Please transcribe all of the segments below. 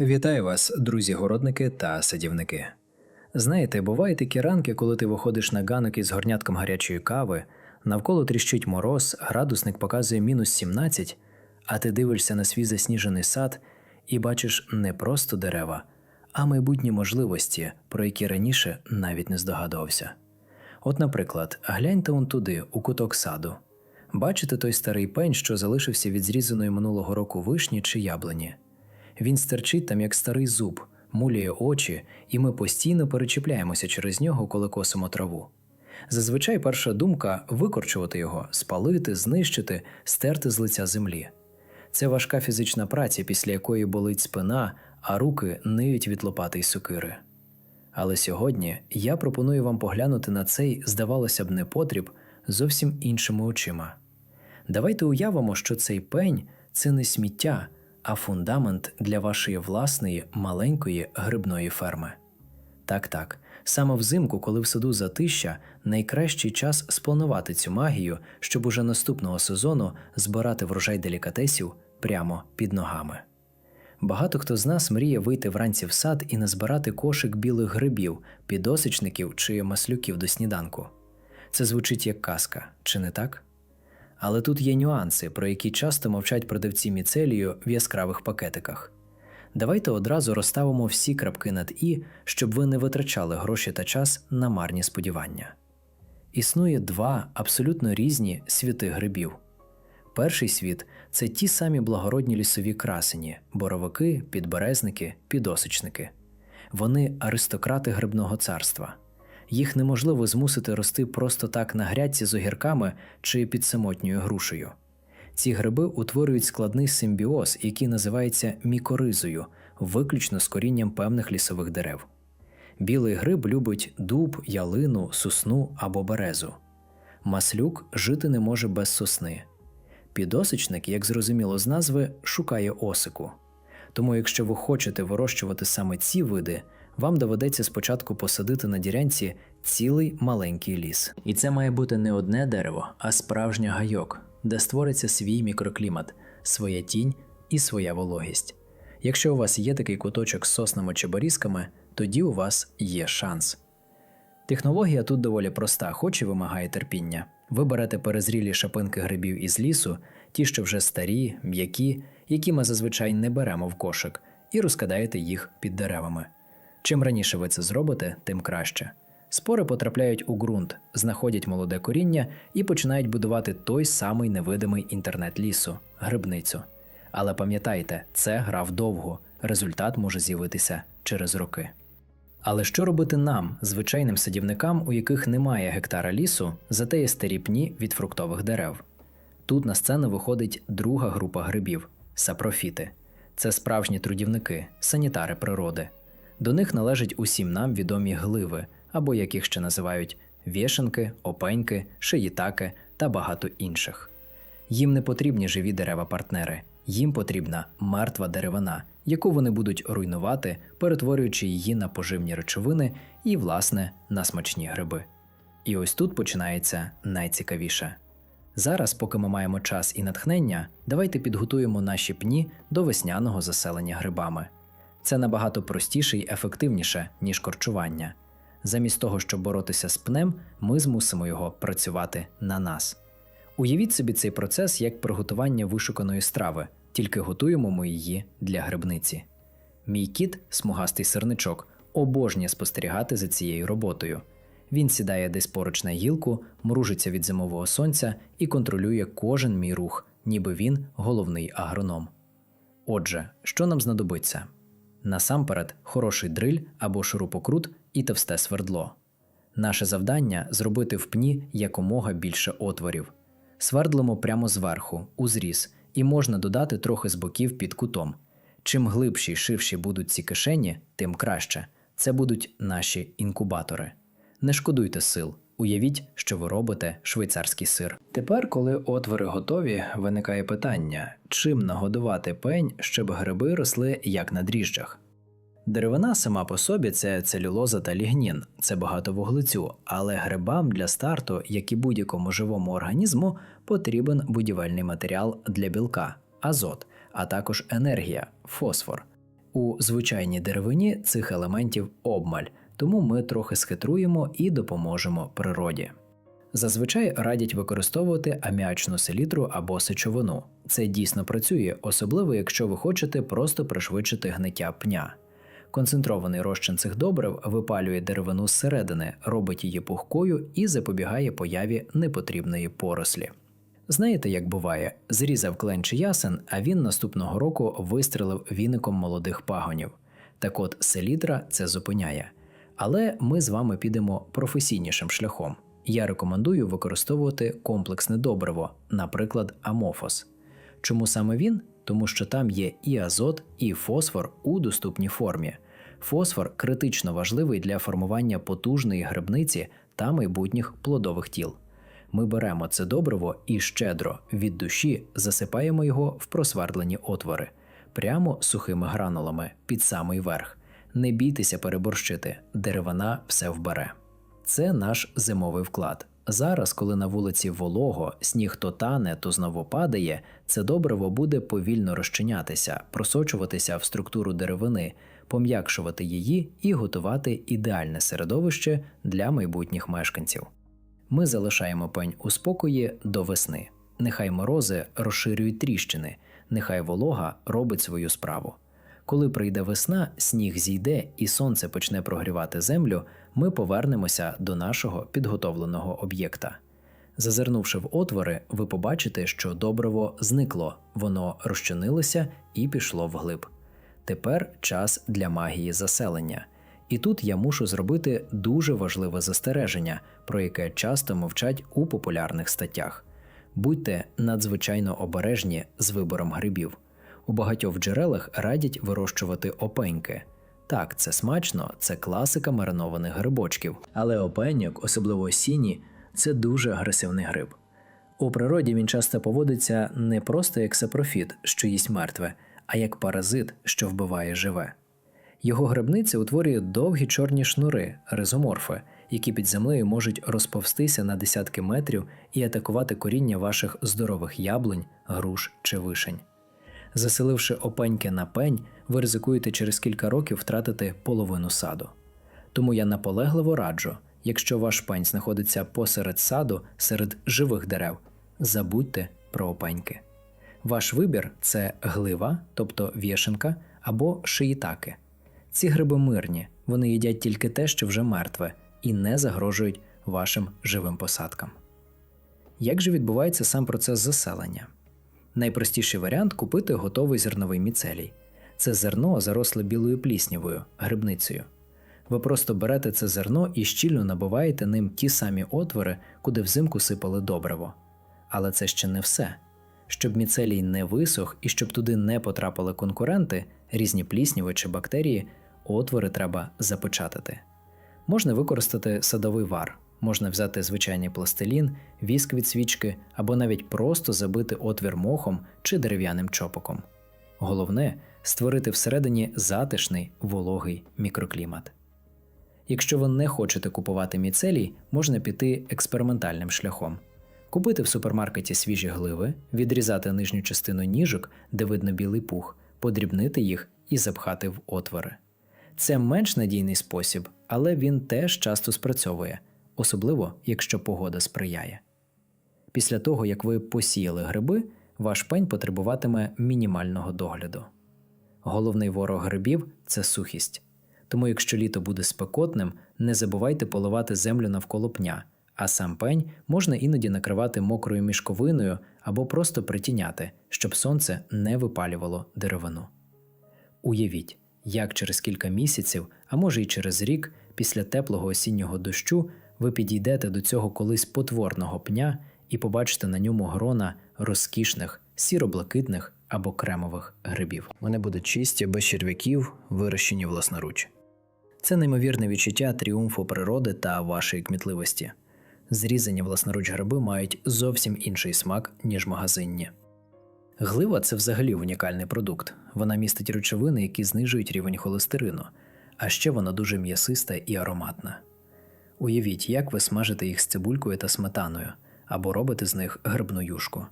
Вітаю вас, друзі-городники та садівники. Знаєте, бувають такі ранки, коли ти виходиш на ганок із горнятком гарячої кави, навколо тріщить мороз, градусник показує мінус 17, а ти дивишся на свій засніжений сад і бачиш не просто дерева, а майбутні можливості, про які раніше навіть не здогадувався. От, наприклад, гляньте он туди, у куток саду. Бачите той старий пень, що залишився від зрізаної минулого року вишні чи яблуні. Він стерчить там, як старий зуб, муляє очі, і ми постійно перечіпляємося через нього, коли косимо траву. Зазвичай перша думка викорчувати його, спалити, знищити, стерти з лиця землі. Це важка фізична праця, після якої болить спина, а руки ниють від лопати й сокири. Але сьогодні я пропоную вам поглянути на цей, здавалося б, непотріб зовсім іншими очима. Давайте уявимо, що цей пень це не сміття, а фундамент для вашої власної маленької грибної ферми. Так, так, саме взимку, коли в саду затища, найкращий час спланувати цю магію, щоб уже наступного сезону збирати врожай делікатесів прямо під ногами. Багато хто з нас мріє вийти вранці в сад і назбирати кошик білих грибів, підосичників чи маслюків до сніданку. Це звучить як казка, чи не так? Але тут є нюанси, про які часто мовчать продавці міцелію в яскравих пакетиках. Давайте одразу розставимо всі крапки над і, щоб ви не витрачали гроші та час на марні сподівання. Існує два абсолютно різні світи грибів. Перший світ це ті самі благородні лісові красені, боровики, підберезники, підосичники. Вони аристократи грибного царства. Їх неможливо змусити рости просто так на грядці з огірками чи під самотньою грушею. Ці гриби утворюють складний симбіоз, який називається мікоризою, виключно з корінням певних лісових дерев. Білий гриб любить дуб, ялину, сосну або березу. Маслюк жити не може без сосни. Підосичник, як зрозуміло з назви, шукає осику. Тому, якщо ви хочете вирощувати саме ці види, вам доведеться спочатку посадити на ділянці цілий маленький ліс. І це має бути не одне дерево, а справжня гайок, де створиться свій мікроклімат, своя тінь і своя вологість. Якщо у вас є такий куточок з соснами чи борізками, тоді у вас є шанс. Технологія тут доволі проста, хоч і вимагає терпіння. Ви берете перезрілі шапинки грибів із лісу, ті, що вже старі, м'які, які ми зазвичай не беремо в кошик, і розкидаєте їх під деревами. Чим раніше ви це зробите, тим краще. Спори потрапляють у ґрунт, знаходять молоде коріння і починають будувати той самий невидимий інтернет лісу грибницю. Але пам'ятайте, це гра вдовго, результат може з'явитися через роки. Але що робити нам, звичайним садівникам, у яких немає гектара лісу, зате є старі від фруктових дерев? Тут на сцену виходить друга група грибів сапрофіти. Це справжні трудівники, санітари природи. До них належать усім нам відомі гливи, або як їх ще називають вішенки, опеньки, шиїтаки та багато інших. Їм не потрібні живі дерева-партнери, їм потрібна мертва деревина, яку вони будуть руйнувати, перетворюючи її на поживні речовини і, власне, на смачні гриби. І ось тут починається найцікавіше. Зараз, поки ми маємо час і натхнення, давайте підготуємо наші пні до весняного заселення грибами. Це набагато простіше і ефективніше, ніж корчування. Замість того, щоб боротися з пнем, ми змусимо його працювати на нас. Уявіть собі цей процес як приготування вишуканої страви, тільки готуємо ми її для грибниці. Мій кіт, смугастий сирничок, обожнює спостерігати за цією роботою. Він сідає десь поруч на гілку, мружиться від зимового сонця і контролює кожен мій рух, ніби він головний агроном. Отже, що нам знадобиться? Насамперед, хороший дриль або шурупокрут і товсте свердло. Наше завдання зробити в пні якомога більше отворів. Свердлимо прямо зверху, у зріз, і можна додати трохи з боків під кутом. Чим глибші й ширші будуть ці кишені, тим краще. Це будуть наші інкубатори. Не шкодуйте сил. Уявіть, що ви робите швейцарський сир. Тепер, коли отвори готові, виникає питання: чим нагодувати пень, щоб гриби росли як на дріжджах? Деревина сама по собі це целюлоза та лігнін, це багато вуглецю, але грибам для старту, як і будь-якому живому організму, потрібен будівельний матеріал для білка азот, а також енергія фосфор. У звичайній деревині цих елементів обмаль, тому ми трохи схитруємо і допоможемо природі. Зазвичай радять використовувати аміачну селітру або сечовину. Це дійсно працює, особливо якщо ви хочете просто пришвидшити гниття пня. Концентрований розчин цих добрив випалює деревину зсередини, робить її пухкою і запобігає появі непотрібної порослі. Знаєте, як буває, зрізав клен чи ясен, а він наступного року вистрелив віником молодих пагонів. Так от селітра це зупиняє. Але ми з вами підемо професійнішим шляхом. Я рекомендую використовувати комплексне добриво, наприклад, амофос. Чому саме він? Тому що там є і азот, і фосфор у доступній формі. Фосфор критично важливий для формування потужної грибниці та майбутніх плодових тіл. Ми беремо це добриво і щедро від душі засипаємо його в просвердлені отвори, прямо сухими гранулами під самий верх. Не бійтеся переборщити, деревина все вбере. Це наш зимовий вклад. Зараз, коли на вулиці волого, сніг то тане, то знову падає, це добриво буде повільно розчинятися, просочуватися в структуру деревини, пом'якшувати її і готувати ідеальне середовище для майбутніх мешканців. Ми залишаємо пень у спокої до весни. Нехай морози розширюють тріщини, нехай волога робить свою справу. Коли прийде весна, сніг зійде і сонце почне прогрівати землю, ми повернемося до нашого підготовленого об'єкта. Зазирнувши в отвори, ви побачите, що добриво зникло, воно розчинилося і пішло вглиб. Тепер час для магії заселення. І тут я мушу зробити дуже важливе застереження, про яке часто мовчать у популярних статтях. Будьте надзвичайно обережні з вибором грибів. У багатьох джерелах радять вирощувати опеньки. Так, це смачно, це класика маринованих грибочків. Але опеньок, особливо осінні, це дуже агресивний гриб. У природі він часто поводиться не просто як сапрофіт, що їсть мертве, а як паразит, що вбиває живе. Його грибниця утворює довгі чорні шнури, ризоморфи, які під землею можуть розповстися на десятки метрів і атакувати коріння ваших здорових яблунь, груш чи вишень. Заселивши опеньки на пень, ви ризикуєте через кілька років втратити половину саду. Тому я наполегливо раджу, якщо ваш пень знаходиться посеред саду, серед живих дерев, забудьте про опеньки. Ваш вибір це глива, тобто вішенка або шиїтаки. Ці гриби мирні, вони їдять тільки те, що вже мертве, і не загрожують вашим живим посадкам. Як же відбувається сам процес заселення? Найпростіший варіант купити готовий зерновий міцелій. Це зерно заросле білою пліснявою, грибницею. Ви просто берете це зерно і щільно набиваєте ним ті самі отвори, куди взимку сипали добриво. Але це ще не все. Щоб міцелій не висох і щоб туди не потрапили конкуренти, різні плісніви чи бактерії, отвори треба запечатати. Можна використати садовий вар, можна взяти звичайний пластилін, віск від свічки або навіть просто забити отвір мохом чи дерев'яним чопоком. Головне створити всередині затишний вологий мікроклімат. Якщо ви не хочете купувати міцелій, можна піти експериментальним шляхом. Купити в супермаркеті свіжі гливи, відрізати нижню частину ніжок, де видно білий пух, подрібнити їх і запхати в отвори. Це менш надійний спосіб, але він теж часто спрацьовує, особливо якщо погода сприяє. Після того, як ви посіяли гриби, ваш пень потребуватиме мінімального догляду. Головний ворог грибів це сухість. Тому, якщо літо буде спекотним, не забувайте поливати землю навколо пня, а сам пень можна іноді накривати мокрою мішковиною або просто притіняти, щоб сонце не випалювало деревину. Уявіть, як через кілька місяців, а може й через рік, після теплого осіннього дощу, ви підійдете до цього колись потворного пня і побачите на ньому грона розкішних, сіро-блакитних або кремових грибів. Вони будуть чисті, без черв'яків, вирощені власноруч. Це неймовірне відчуття тріумфу природи та вашої кмітливості. Зрізані власноруч гриби мають зовсім інший смак, ніж магазинні. Глива це взагалі унікальний продукт. Вона містить речовини, які знижують рівень холестерину, а ще вона дуже м'ясиста і ароматна. Уявіть, як ви смажите їх з цибулькою та сметаною або робите з них грибну юшку.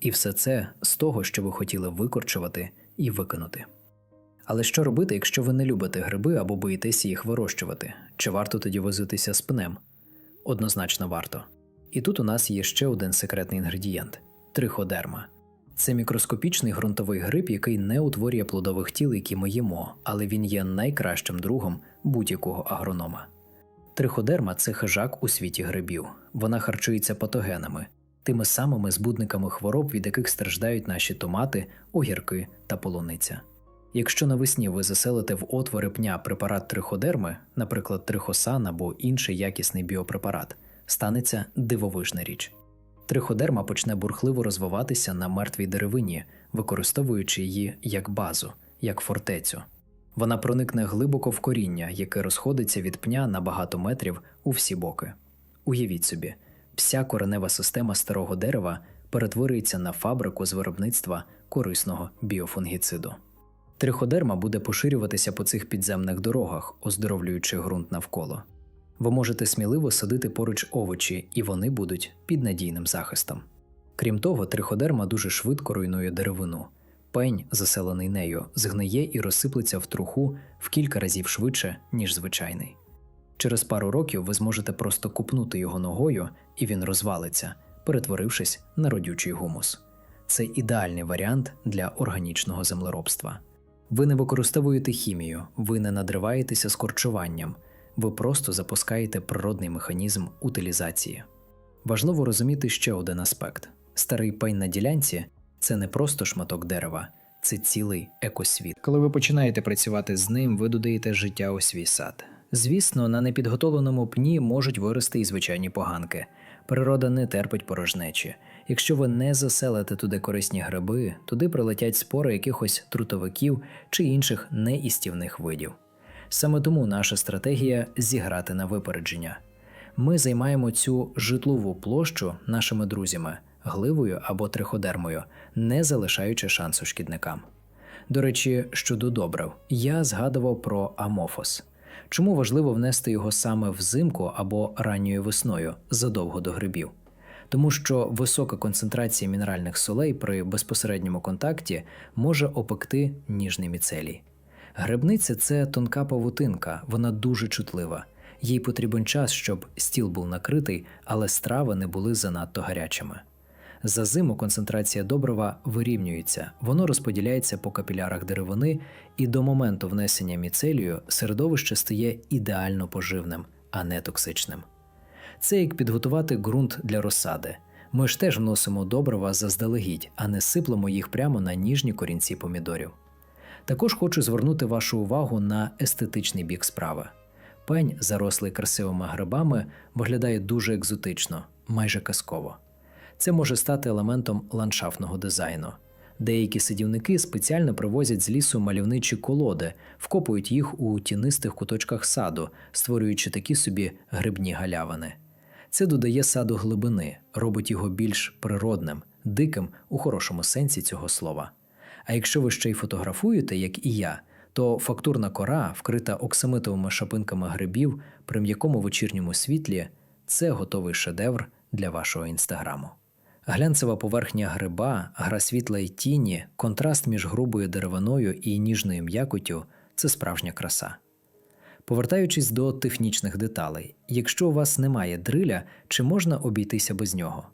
І все це з того, що ви хотіли викорчувати і викинути. Але що робити, якщо ви не любите гриби або боїтеся їх вирощувати? Чи варто тоді возитися з пнем? Однозначно варто. І тут у нас є ще один секретний інгредієнт триходерма. Це мікроскопічний ґрунтовий гриб, який не утворює плодових тіл, які ми їмо, але він є найкращим другом будь-якого агронома. Триходерма це хижак у світі грибів. Вона харчується патогенами, тими самими збудниками хвороб, від яких страждають наші томати, огірки та полуниця. Якщо навесні ви заселите в отвори пня препарат триходерми, наприклад, трихосан або інший якісний біопрепарат, станеться дивовижна річ. Триходерма почне бурхливо розвиватися на мертвій деревині, використовуючи її як базу, як фортецю. Вона проникне глибоко в коріння, яке розходиться від пня на багато метрів у всі боки. Уявіть собі, вся коренева система старого дерева перетворюється на фабрику з виробництва корисного біофунгіциду. Триходерма буде поширюватися по цих підземних дорогах, оздоровлюючи ґрунт навколо. Ви можете сміливо садити поруч овочі, і вони будуть під надійним захистом. Крім того, триходерма дуже швидко руйнує деревину. Пень, заселений нею, згниє і розсиплеться в труху в кілька разів швидше, ніж звичайний. Через пару років ви зможете просто купнути його ногою, і він розвалиться, перетворившись на родючий гумус. Це ідеальний варіант для органічного землеробства. Ви не використовуєте хімію, ви не надриваєтеся з корчуванням, ви просто запускаєте природний механізм утилізації. Важливо розуміти ще один аспект: старий пень на ділянці це не просто шматок дерева, це цілий екосвіт. Коли ви починаєте працювати з ним, ви додаєте життя у свій сад. Звісно, на непідготовленому пні можуть вирости і звичайні поганки. Природа не терпить порожнечі. Якщо ви не заселите туди корисні гриби, туди прилетять спори якихось трутовиків чи інших неістівних видів. Саме тому наша стратегія зіграти на випередження. Ми займаємо цю житлову площу нашими друзями, гливою або триходермою, не залишаючи шансу шкідникам. До речі, щодо добрив, я згадував про амофос. Чому важливо внести його саме взимку або ранньою весною задовго до грибів? Тому що висока концентрація мінеральних солей при безпосередньому контакті може опекти ніжний міцелій. Грибниця це тонка павутинка, вона дуже чутлива. Їй потрібен час, щоб стіл був накритий, але страви не були занадто гарячими. За зиму концентрація добрива вирівнюється, воно розподіляється по капілярах деревини, і до моменту внесення міцелію середовище стає ідеально поживним, а не токсичним. Це як підготувати ґрунт для розсади. Ми ж теж вносимо добрива заздалегідь, а не сиплемо їх прямо на ніжні корінці помідорів. Також хочу звернути вашу увагу на естетичний бік справи. Пень, зарослий красивими грибами, виглядає дуже екзотично, майже казково. Це може стати елементом ландшафтного дизайну. Деякі сидівники спеціально привозять з лісу мальовничі колоди, вкопують їх у тінистих куточках саду, створюючи такі собі грибні галявини. Це додає саду глибини, робить його більш природним, диким у хорошому сенсі цього слова. А якщо ви ще й фотографуєте, як і я, то фактурна кора, вкрита оксамитовими шапинками грибів при м'якому вечірньому світлі, це готовий шедевр для вашого інстаграму. Глянцева поверхня гриба, гра світла і тіні, контраст між грубою деревиною і ніжною м'якоттю це справжня краса. Повертаючись до технічних деталей, якщо у вас немає дриля, чи можна обійтися без нього?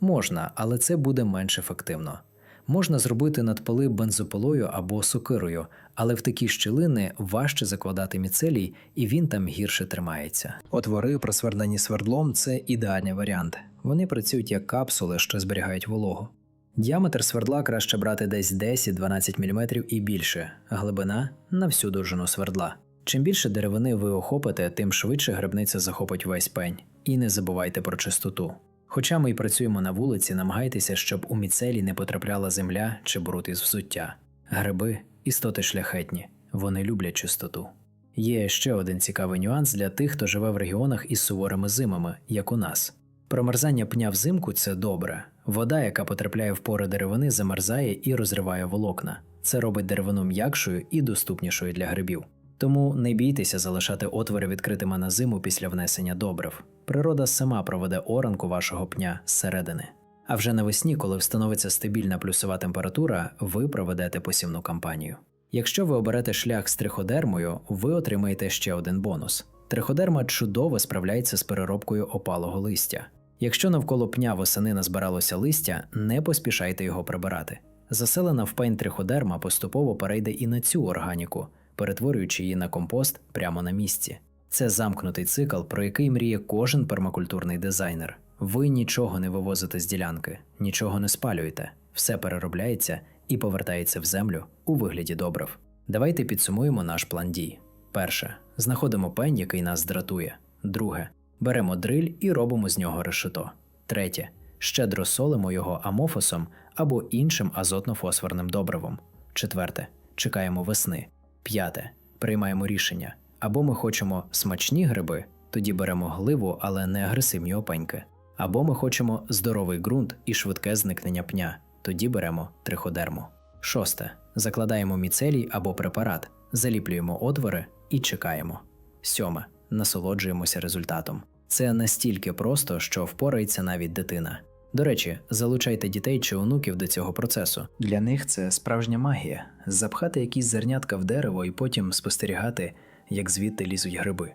Можна, але це буде менш ефективно. Можна зробити надпали бензопилою або сокирою, але в такі щілини важче закладати міцелій, і він там гірше тримається. Отвори, просвердлені свердлом, це ідеальний варіант. Вони працюють як капсули, що зберігають вологу. Діаметр свердла краще брати десь 10-12 мм і більше, глибина на всю довжину свердла. Чим більше деревини ви охопите, тим швидше грибниця захопить весь пень. І не забувайте про чистоту. Хоча ми й працюємо на вулиці, намагайтеся, щоб у міцелі не потрапляла земля чи бруд із взуття. Гриби істоти шляхетні, вони люблять чистоту. Є ще один цікавий нюанс для тих, хто живе в регіонах із суворими зимами, як у нас. Промерзання пня взимку це добре. Вода, яка потрапляє в пори деревини, замерзає і розриває волокна. Це робить деревину м'якшою і доступнішою для грибів. Тому не бійтеся залишати отвори відкритими на зиму після внесення добрив. Природа сама проведе оранку вашого пня зсередини. А вже навесні, коли встановиться стабільна плюсова температура, ви проведете посівну кампанію. Якщо ви оберете шлях з триходермою, ви отримаєте ще один бонус. Триходерма чудово справляється з переробкою опалого листя. Якщо навколо пня восени назбиралося листя, не поспішайте його прибирати. Заселена в пень триходерма поступово перейде і на цю органіку, перетворюючи її на компост прямо на місці. Це замкнутий цикл, про який мріє кожен пермакультурний дизайнер. Ви нічого не вивозите з ділянки, нічого не спалюєте, все переробляється і повертається в землю у вигляді добрив. Давайте підсумуємо наш план дій. Перше. Знаходимо пень, який нас дратує. Друге. Беремо дриль і робимо з нього решето. Третє. Щедро солимо його амофосом або іншим азотно-фосфорним добривом. Четверте. Чекаємо весни. П'яте. Приймаємо рішення. Або ми хочемо смачні гриби, тоді беремо гливу, але не агресивні опеньки. Або ми хочемо здоровий ґрунт і швидке зникнення пня, тоді беремо триходерму. Шосте. Закладаємо міцелій або препарат, заліплюємо отвори і чекаємо. Сьоме. Насолоджуємося результатом. Це настільки просто, що впорається навіть дитина. До речі, залучайте дітей чи онуків до цього процесу. Для них це справжня магія запхати якісь зернятка в дерево і потім спостерігати, як звідти лізуть гриби.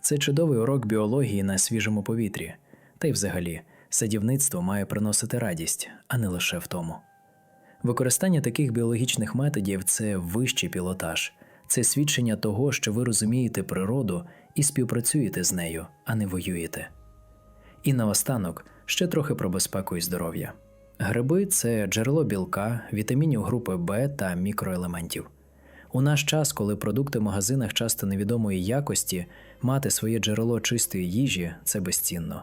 Це чудовий урок біології на свіжому повітрі. Та й взагалі, садівництво має приносити радість, а не лише втому. Використання таких біологічних методів це вищий пілотаж, це свідчення того, що ви розумієте природу і співпрацюєте з нею, а не воюєте. І наостанок ще трохи про безпеку і здоров'я. Гриби це джерело білка, вітамінів групи Б та мікроелементів. У наш час, коли продукти в магазинах часто невідомої якості, мати своє джерело чистої їжі це безцінно.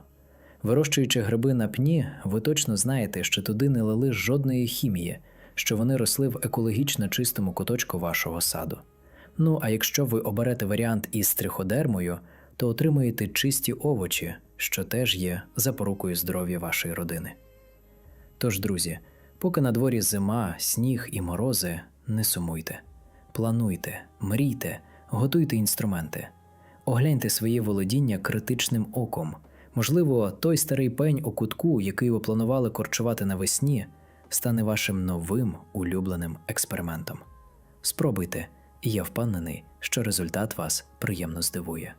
Вирощуючи гриби на пні, ви точно знаєте, що туди не лили жодної хімії, що вони росли в екологічно чистому куточку вашого саду. Ну а якщо ви оберете варіант із триходермою, то отримуєте чисті овочі, що теж є запорукою здоров'я вашої родини. Тож, друзі, поки на дворі зима, сніг і морози, не сумуйте. Плануйте, мрійте, готуйте інструменти, огляньте своє володіння критичним оком. Можливо, той старий пень у кутку, який ви планували корчувати навесні, стане вашим новим улюбленим експериментом. Спробуйте, і я впевнений, що результат вас приємно здивує.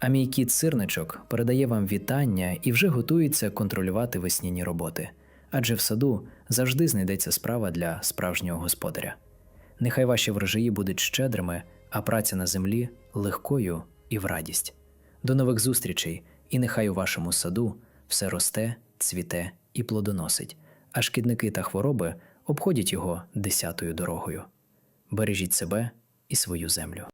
А мій кіт сирничок передає вам вітання і вже готується контролювати весняні роботи, адже в саду завжди знайдеться справа для справжнього господаря. Нехай ваші врожаї будуть щедрими, а праця на землі легкою і в радість. До нових зустрічей, і нехай у вашому саду все росте, цвіте і плодоносить, а шкідники та хвороби обходять його десятою дорогою. Бережіть себе і свою землю.